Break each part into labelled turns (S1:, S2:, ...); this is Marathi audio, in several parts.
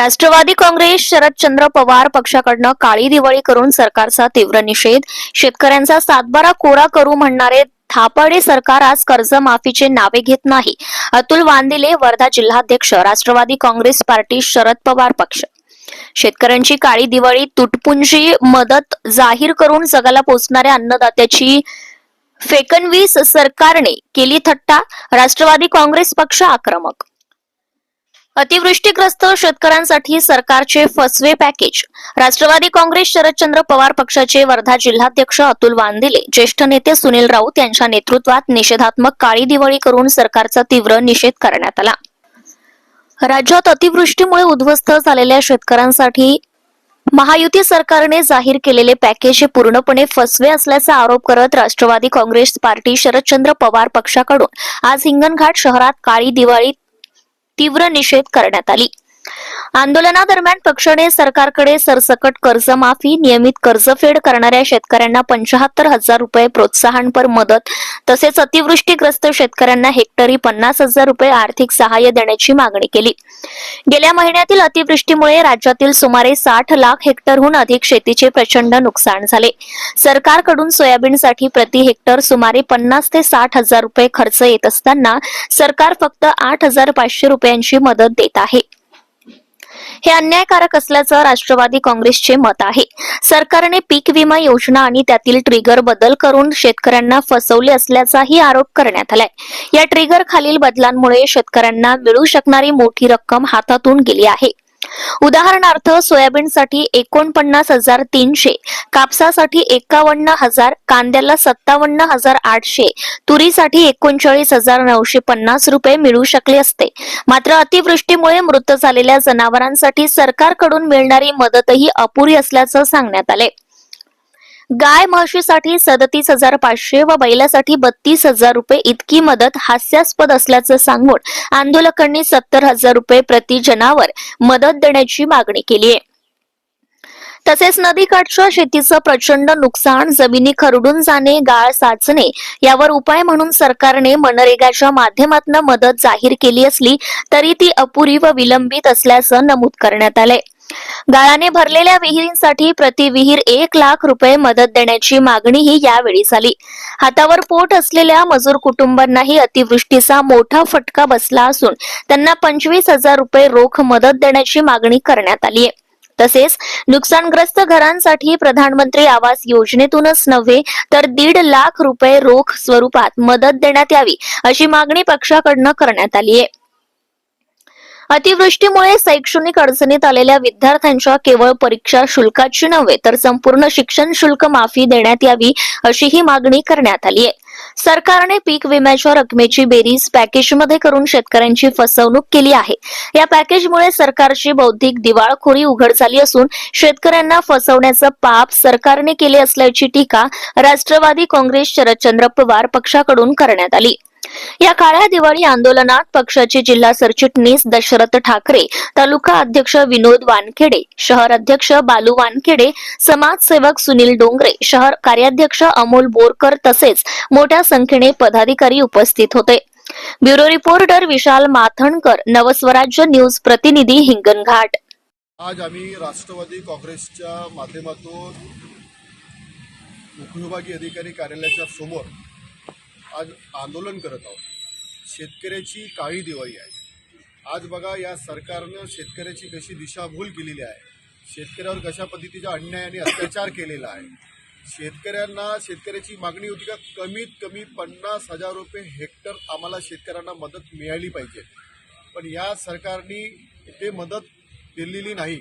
S1: राष्ट्रवादी काँग्रेस शरदचंद्र पवार पक्षाकडनं काळी दिवाळी करून सरकारचा तीव्र निषेध. शेतकऱ्यांचा सातबारा कोरा करू म्हणणारे थापाडे सरकार आज कर्जमाफीचे नावे घेत नाही. अतुल वांदिले वर्धा जिल्हाध्यक्ष राष्ट्रवादी काँग्रेस पार्टी शरद पवार पक्ष. शेतकऱ्यांची काळी दिवाळी तुटपुंजी मदत जाहीर करून जगाला पोचणाऱ्या अन्नदात्याची फेकनवीस सरकारने केली थट्टा. राष्ट्रवादी काँग्रेस पक्ष आक्रमक अतिवृष्टीग्रस्त शेतकऱ्यांसाठी सरकारचे फसवे पॅकेज. राष्ट्रवादी काँग्रेस शरदचंद्र पवार पक्षाचे वर्धा जिल्हाध्यक्ष अतुल वांदिले ज्येष्ठ नेते सुनील राऊत यांच्या नेतृत्वात निषेधात्मक काळी दिवाळी करून सरकारचा तीव्र निषेध करण्यात आला. राज्यात अतिवृष्टीमुळे उद्ध्वस्त झालेल्या शेतकऱ्यांसाठी महायुती सरकारने जाहीर केलेले पॅकेज हे पूर्णपणे फसवे असल्याचा आरोप करत राष्ट्रवादी काँग्रेस पार्टी शरदचंद्र पवार पक्षाकडून आज हिंगणघाट शहरात काळी दिवाळी तीव्र निषेध करण्यात आली. आंदोलनादरम्यान पक्षाने सरकारकडे सरसकट कर्जमाफी नियमित कर्जफेड करणाऱ्या शेतकऱ्यांना पंचाहत्तर हजार रुपये प्रोत्साहनपर मदत तसेच अतिवृष्टीग्रस्त शेतकऱ्यांना हेक्टरी पन्नास हजार रुपये आर्थिक सहाय्य देण्याची मागणी केली. गेल्या महिन्यातील अतिवृष्टीमुळे राज्यातील सुमारे साठ लाख हेक्टरहून अधिक शेतीचे प्रचंड नुकसान झाले. सरकारकडून सोयाबीनसाठी प्रति हेक्टर सुमारे पन्नास ते साठ हजार रुपये खर्च येत असताना सरकार फक्त आठ हजार पाचशे रुपयांची मदत देत आहे. हे अन्यायकारक असल्याचं राष्ट्रवादी काँग्रेसचे मत आहे. सरकारने पीक विमा योजना आणि त्यातील ट्रिगर बदल करून शेतकऱ्यांना फसवले असल्याचाही आरोप करण्यात आलाय. या ट्रिगर खालील बदलांमुळे शेतकऱ्यांना मिळू शकणारी मोठी रक्कम हातातून गेली आहे. उदाहरणार्थ सोयाबीनसाठी एकोणपन्नास हजार तीनशे कापसासाठी एकावन्न हजार कांद्याला सत्तावन्न हजार आठशे तुरीसाठी एकोणचाळीस हजार नऊशे पन्नास रुपये मिळू शकले असते. मात्र अतिवृष्टीमुळे मृत झालेल्या जनावरांसाठी सरकारकडून मिळणारी मदतही अपुरी असल्याचं सांगण्यात आले. गाय म्हशीसाठी सदतीस हजार पाचशे व बैलासाठी बत्तीस हजार रुपये इतकी मदत हास्यास्पद असल्याचं सांगून आंदोलकांनी सत्तर हजार रुपये प्रति जनावर मदत देण्याची मागणी केली आहे. तसेच नदीकाठच्या शेतीचं प्रचंड नुकसान जमिनी खरडून जाणे गाळ साचणे यावर उपाय म्हणून सरकारने मनरेगाच्या माध्यमातून मदत जाहीर केली असली तरी ती अपुरी व विलंबित असल्याचं नमूद करण्यात आलंय. गाळाने भरलेल्या विहिरींसाठी प्रति विहीर एक लाख रुपये मदत देण्याची मागणीही यावेळी झाली. हातावर पोट असलेल्या मजूर कुटुंबांनाही अतिवृष्टीचा मोठा फटका बसला असून त्यांना पंचवीस हजार रुपये रोख मदत देण्याची मागणी करण्यात आली आहे. तसेच नुकसानग्रस्त घरांसाठी प्रधानमंत्री आवास योजनेतूनच नव्हे तर दीड लाख रुपये रोख स्वरूपात मदत देण्यात यावी अशी मागणी पक्षाकडनं करण्यात आली आहे. अतिवृष्टीमुळे शैक्षणिक अडचणीत आलेल्या विद्यार्थ्यांच्या केवळ परीक्षा शुल्काची नव्हे तर संपूर्ण शिक्षण शुल्क माफी देण्यात यावी अशी ही मागणी करण्यात आली आहे. सरकारने पीक विम्याच्या रकमेची बेरीज पॅकेजमध्ये करून शेतकऱ्यांची फसवणूक केली आहे. या पॅकेजमुळे सरकारची बौद्धिक दिवाळखोरी उघड झाली असून शेतकऱ्यांना फसवण्याचं पाप सरकारने केले असल्याची टीका राष्ट्रवादी काँग्रेस शरदचंद्र पवार पक्षाकडून करण्यात आली. या काळ्या दिवाळी आंदोलनात पक्षाचे जिल्हा सरचिटणीस दशरथ ठाकरे तालुका अध्यक्ष विनोद वानखेडे शहर अध्यक्ष बालू वानखेडे समाजसेवक सुनील डोंगरे शहर कार्याध्यक्ष अमोल बोरकर तसेच मोठ्या संख्येने पदाधिकारी उपस्थित होते. Bureau reporter Vishal Mathankar Navswarajya news प्रतिनिधी हिंगणघाट.
S2: आज आम्ही राष्ट्रवादी काँग्रेसच्या माध्यमातून उपविभागीय अधिकारी कार्यालयाच्या समोर आज आंदोलन करत आहोत. शेतकऱ्याची काळी दिवाळी आहे. आज बघा या सरकारनं शेतकऱ्याची कशी दिशाभूल केलेली आहे. शेतकऱ्यावर कशा पद्धतीचा अन्याय आणि अत्याचार केलेला आहे. शेतकऱ्यांना शेतकऱ्याची मागणी होती का? कमीत कमी पन्नास हजार रुपये हेक्टर आम्हाला शेतकऱ्यांना मदत मिळाली पाहिजे. पण या सरकारने ते मदत दिलेली नाही.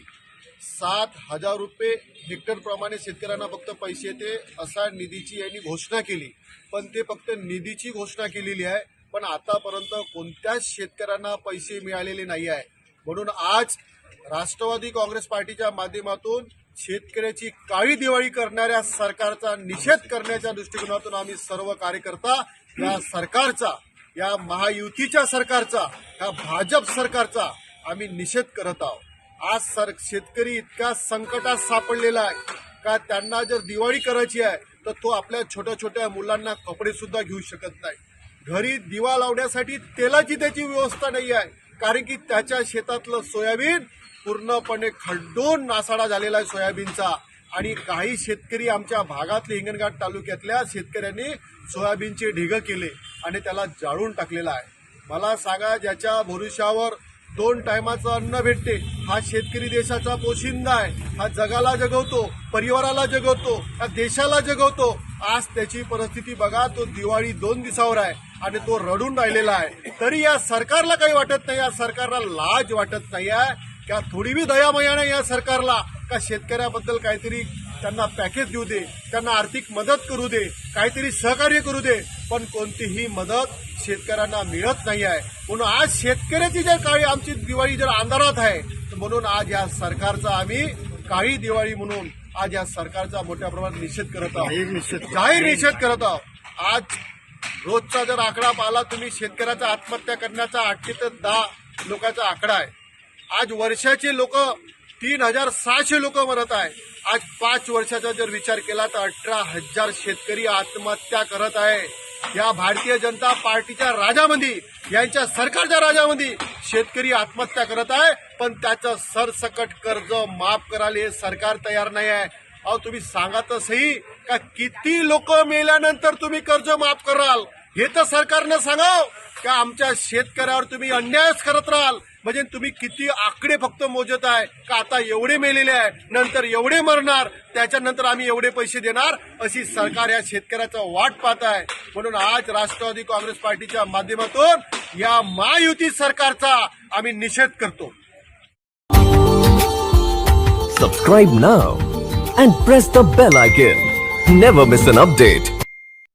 S2: सात हजार रुपये हेक्टरप्रमाणे शेतकऱ्यांना फक्त पैसे येते असा निधीची यांनी घोषणा केली. पण ते फक्त निधीची घोषणा केलेली आहे. पण आतापर्यंत कोणत्याच शेतकऱ्यांना पैसे मिळालेले नाही आहे. म्हणून आज राष्ट्रवादी काँग्रेस पार्टीच्या माध्यमातून शेतकऱ्याची काळी दिवाळी करणाऱ्या सरकारचा निषेध करण्याच्या दृष्टिकोनातून आम्ही सर्व कार्यकर्ता या सरकारचा या महायुतीच्या सरकारचा या भाजप सरकारचा आम्ही निषेध करत आहोत. आज सर शेतकरी इतका संकटात सापडलेला आहे. का त्यांना जर दिवाळी करायची आहे तर तो आपल्या छोट्या छोट्या मुलांना कपडे सुद्धा घेऊ शकत नाही. घरी दिवा लावण्यासाठी तेलाची त्याची व्यवस्था नाही आहे. कारण की त्याच्या शेतातलं सोयाबीन पूर्णपणे खड्डून नासाडा झालेला आहे सोयाबीनचा. आणि काही शेतकरी आमच्या भागातले हिंगणघाट तालुक्यातल्या शेतकऱ्यांनी सोयाबीनचे ढिगं केले आणि त्याला जाळून टाकलेला आहे. मला सांगा ज्याच्या भविष्यावर दोन टायमाचं अन्न भेटते. हा शेतकरी देशाचा पोशिंदा आहे. हा जगाला जगवतो परिवाराला जगवतो हा देशाला जगवतो. आज त्याची परिस्थिती बघा तो दिवाळी दोन दिवसावर आहे आणि तो रडून राहिलेला आहे. तरी या सरकारला काही वाटत नाही या सरकारला लाज वाटत नाही आहे. का थोडी बी दयामया नाही या सरकारला? का शेतकऱ्याबद्दल काहीतरी त्यांना पॅकेज देऊ दे त्यांना आर्थिक मदत करू दे काहीतरी सहकार्य करू दे पण कोणतीही मदत शेतकऱ्यांना मिळत नाही आहे. म्हणून आज शेतकऱ्याची जर काळी आमची दिवाळी जर अंधारात आहे तर म्हणून आज या सरकारचा आम्ही काळी दिवाळी म्हणून आज या सरकारचा मोठ्या प्रमाणात निषेध करत आहोत. जाहीर निषेध करत. आहोत. आज रोजचा जर आकडा पाहिला तुम्ही शेतकऱ्याचा आत्महत्या करण्याचा आठ ते दहा लोकांचा आकडा आहे. आज वर्षाचे लोक तीन हजार सहाशे लोक मरत आहे. आज पाच वर्षाचा जर विचार केला तर अठरा हजार शेतकरी आत्महत्या करत आहे. या भारतीय जनता पार्टीच्या राजामध्ये यांच्या सरकारच्या राजामध्ये शेतकरी आत्महत्या करत आहे. पण त्याचं सरसकट कर्ज माफ करायला हे सरकार तयार नाही आहे. अहो तुम्ही सांगा तर सही का किती लोक मेल्यानंतर तुम्ही कर्ज माफ कराल? हे तर सरकारनं सांगाव. का आमच्या शेतकऱ्यावर तुम्ही अन्यायच करत राहाल? म्हणजे तुम्ही किती आकडे फक्त मोजत आहे का आता एवढे मेलेले आहे नंतर एवढे मरणार त्याच्यानंतर आम्ही एवढे पैसे देणार अशी सरकार या शेतकऱ्याचा वाट पाहत आहे. म्हणून आज राष्ट्रवादी काँग्रेस पार्टीच्या माध्यमातून या महायुती सरकारचा आम्ही निषेध करतो.
S3: Subscribe now and press the bell icon never miss an update